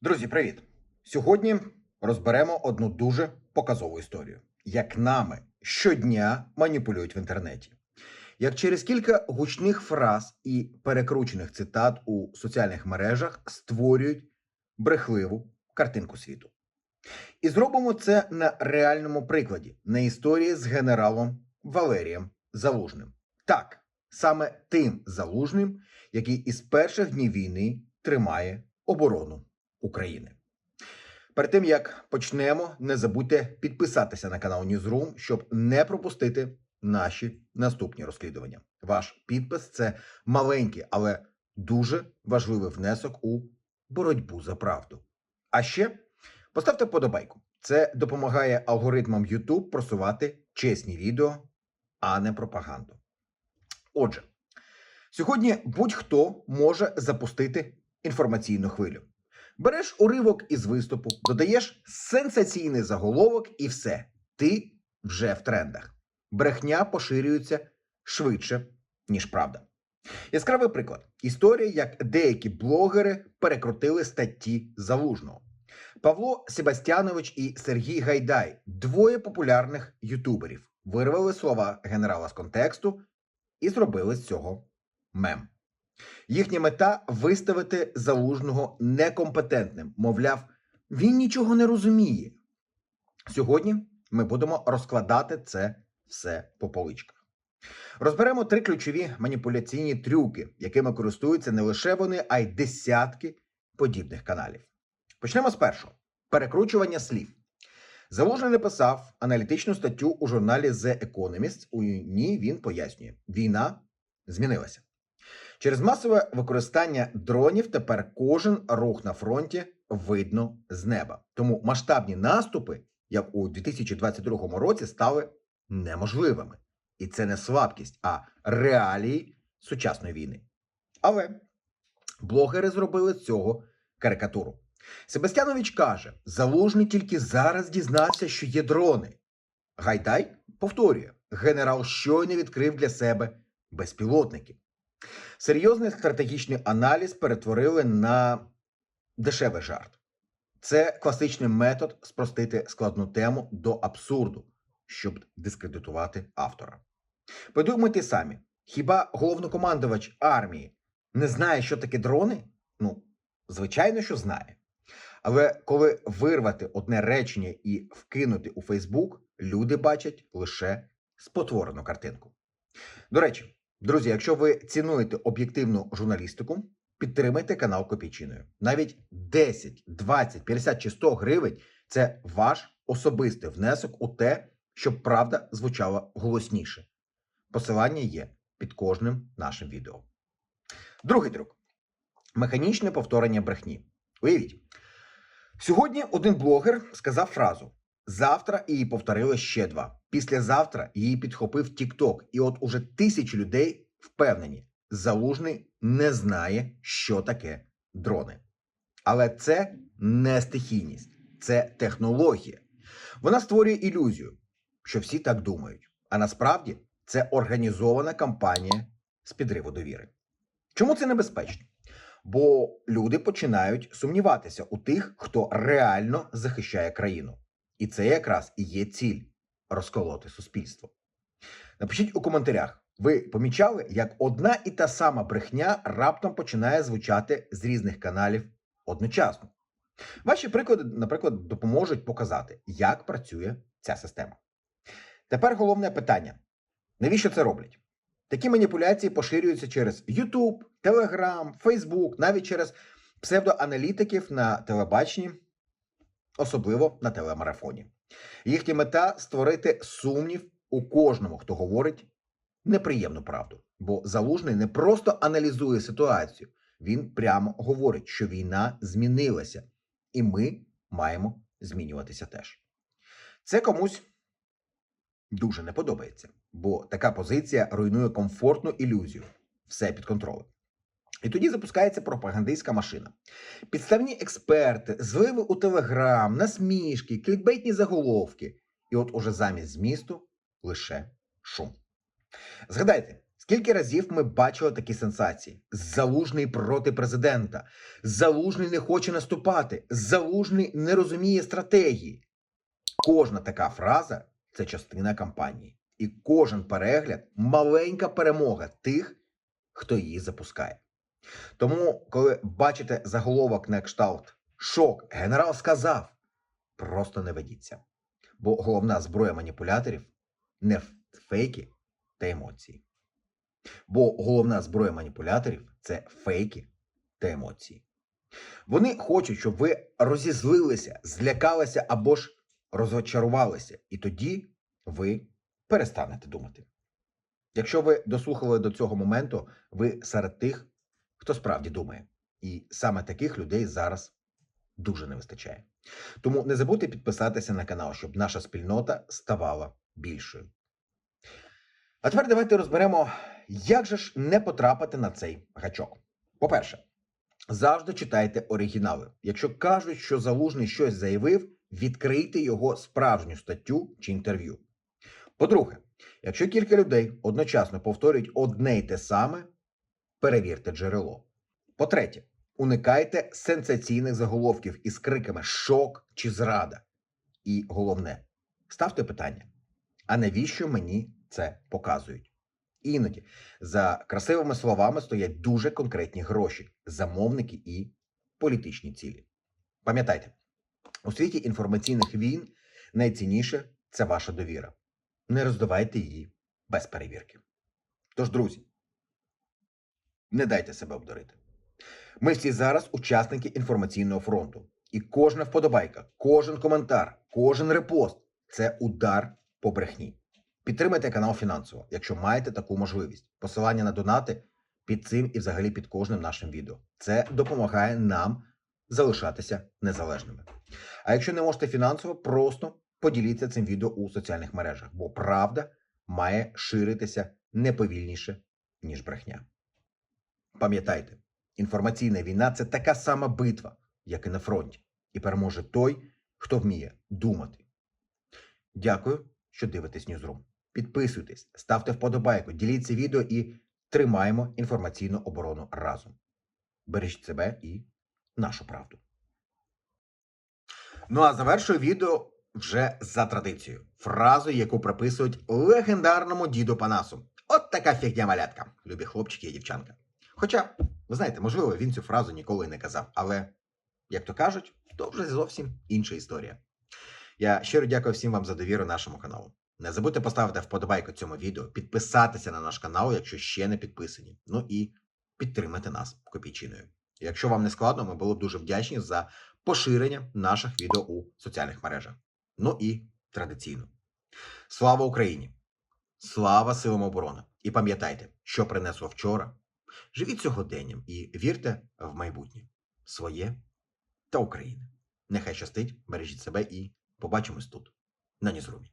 Друзі, привіт! Сьогодні розберемо одну дуже показову історію, як нами щодня маніпулюють в інтернеті. Як через кілька гучних фраз і перекручених цитат у соціальних мережах створюють брехливу картинку світу. І зробимо це на реальному прикладі, на історії з генералом Валерієм Залужним. Так, саме тим залужним, який із перших днів війни тримає оборону України. Перед тим як почнемо, не забудьте підписатися на канал Newsroom, щоб не пропустити наші наступні розслідування. Ваш підпис це маленький, але дуже важливий внесок у боротьбу за правду. А ще поставте вподобайку. Це допомагає алгоритмам YouTube просувати чесні відео, а не пропаганду. Отже, сьогодні будь-хто може запустити інформаційну хвилю. Береш уривок із виступу, додаєш сенсаційний заголовок, і все. Ти вже в трендах. Брехня поширюється швидше, ніж правда. Яскравий приклад: історія, як деякі блогери перекрутили статті залужного. Павло Себастьянович і Сергій Гайдай, двоє популярних ютуберів, вирвали слова генерала з контексту і зробили з цього мем. Їхня мета виставити залужного некомпетентним. Мовляв, він нічого не розуміє. Сьогодні ми будемо розкладати це все по поличках. Розберемо три ключові маніпуляційні трюки, якими користуються не лише вони, а й десятки подібних каналів. Почнемо з першого: перекручування слів. Залужний написав аналітичну статтю у журналі The Economist. У ній він пояснює, війна змінилася. Через масове використання дронів тепер кожен рух на фронті видно з неба. Тому масштабні наступи, як у 2022 році, стали неможливими. І це не слабкість, а реалії сучасної війни. Але блогери зробили з цього карикатуру. Себастьянович каже: Залужний тільки зараз дізнався, що є дрони. Гайдай повторює: генерал щойно відкрив для себе безпілотники. Серйозний стратегічний аналіз перетворили на дешевий жарт. Це класичний метод спростити складну тему до абсурду, щоб дискредитувати автора. Подумайте самі: хіба головнокомандувач армії не знає, що таке дрони? Ну, звичайно, що знає. Але коли вирвати одне речення і вкинути у Фейсбук, люди бачать лише спотворену картинку. До речі, Друзі, якщо ви цінуєте об'єктивну журналістику, підтримайте канал Копійчиною. Навіть 10, 20, 50 чи 100 гривень це ваш особистий внесок у те, щоб правда звучала голосніше. Посилання є під кожним нашим відео. Другий трюк механічне повторення брехні. Уявіть, сьогодні один блогер сказав фразу: завтра її повторили ще два. Післязавтра її підхопив TikTok, і от уже тисячі людей впевнені, залужний не знає, що таке дрони. Але це не стихійність, це технологія. Вона створює ілюзію, що всі так думають. А насправді це організована кампанія з підриву довіри. Чому це небезпечно? Бо люди починають сумніватися у тих, хто реально захищає країну. І це якраз і є ціль розколоти суспільство. Напишіть у коментарях, ви помічали, як одна і та сама брехня раптом починає звучати з різних каналів одночасно. Ваші приклади, наприклад, допоможуть показати, як працює ця система. Тепер головне питання: навіщо це роблять? Такі маніпуляції поширюються через YouTube, Telegram, Facebook, навіть через псевдоаналітиків на телебаченні, особливо на телемарафоні. Їхня мета створити сумнів у кожному, хто говорить неприємну правду. Бо залужний не просто аналізує ситуацію, він прямо говорить, що війна змінилася, і ми маємо змінюватися теж. Це комусь дуже не подобається, бо така позиція руйнує комфортну ілюзію, все під контролем. І тоді запускається пропагандистська машина. Підставні експерти, зливи у телеграм, насмішки, клікбейтні заголовки. І от уже замість змісту лише шум. Згадайте, Скільки разів ми бачили такі сенсації? Залужний проти президента, залужний не хоче наступати, залужний не розуміє стратегії. Кожна така фраза це частина кампанії, і кожен перегляд маленька перемога тих, хто її запускає. Тому, коли бачите заголовок на кшталт Шок, генерал сказав, просто не ведіться. Бо головна зброя маніпуляторів не фейки та емоції. Бо головна зброя маніпуляторів це фейки та емоції. Вони хочуть, щоб ви розізлилися, злякалися або ж розочарувалися, і тоді ви перестанете думати. Якщо ви дослухали до цього моменту, ви серед тих, хто справді думає. І саме таких людей зараз дуже не вистачає. Тому не забудьте підписатися на канал, щоб наша спільнота ставала більшою. А тепер давайте розберемо, як же ж не потрапити на цей гачок. По-перше, завжди читайте оригінали. Якщо кажуть, що залужний щось заявив, відкрийте його справжню статтю чи інтерв'ю. По-друге, якщо кілька людей одночасно повторюють одне й те саме, перевірте джерело. По-третє, уникайте сенсаційних заголовків із криками шок чи зрада. І головне, ставте питання: а навіщо мені це показують? Іноді за красивими словами стоять дуже конкретні гроші, замовники і політичні цілі. Пам'ятайте, у світі інформаційних війн найцінніше це ваша довіра. Не роздавайте її без перевірки. Тож, друзі, не дайте себе обдурити. Ми всі зараз учасники інформаційного фронту. І кожна вподобайка, кожен коментар, кожен репост це удар по брехні. Підтримайте канал фінансово, якщо маєте таку можливість. Посилання на донати під цим і взагалі під кожним нашим відео. Це допомагає нам залишатися незалежними. А якщо не можете фінансово, просто поділіться цим відео у соціальних мережах, бо правда має ширитися не повільніше, ніж брехня. Пам'ятайте, інформаційна війна це така сама битва, як і на фронті, і переможе той, хто вміє думати. Дякую, що дивитесь Ньюзрум. Підписуйтесь, ставте вподобайку, діліться відео і тримаємо інформаційну оборону разом. Бережіть себе і нашу правду. Ну а завершую відео вже за традицією. Фразою, яку приписують легендарному діду Панасу. От така фігня малятка, любі хлопчики і дівчанка. Хоча, ви знаєте, можливо, він цю фразу ніколи не казав, але, як то кажуть, то вже зовсім інша історія. Я щиро дякую всім вам за довіру нашому каналу. Не забудьте поставити вподобайку цьому відео, підписатися на наш канал, якщо ще не підписані. Ну і підтримати нас копійчиною. Якщо вам не складно, ми були б дуже вдячні за поширення наших відео у соціальних мережах. Ну і традиційно. Слава Україні! Слава силам оборони! І пам'ятайте, що принесло вчора. Живіть сьогоденням і вірте в майбутнє своє та України. Нехай щастить, бережіть себе і побачимось тут, на Нізрумі.